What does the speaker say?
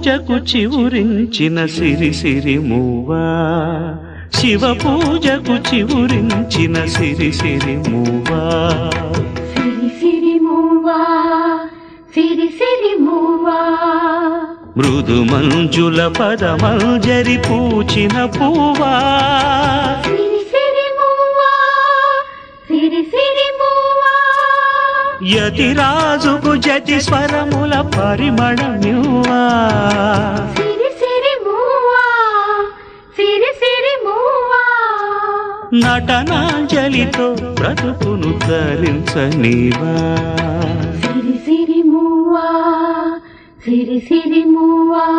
పూజకు చివురించిన సిరి సిరి మూవా శివ పూజకు చివురించిన సిరి సిరి మూవా సిరి సిరి మూవా సిరి సిరి మూవా మృదు మంజుల పదమంజరి పూచిన పూవా యతిరాజుకు జతి స్వరముల పరిమళమివ్వా. నటనాంజలితో బ్రతుకును ధరించనివా సిరి సిరి మూవా సిరి సిరి మూవా.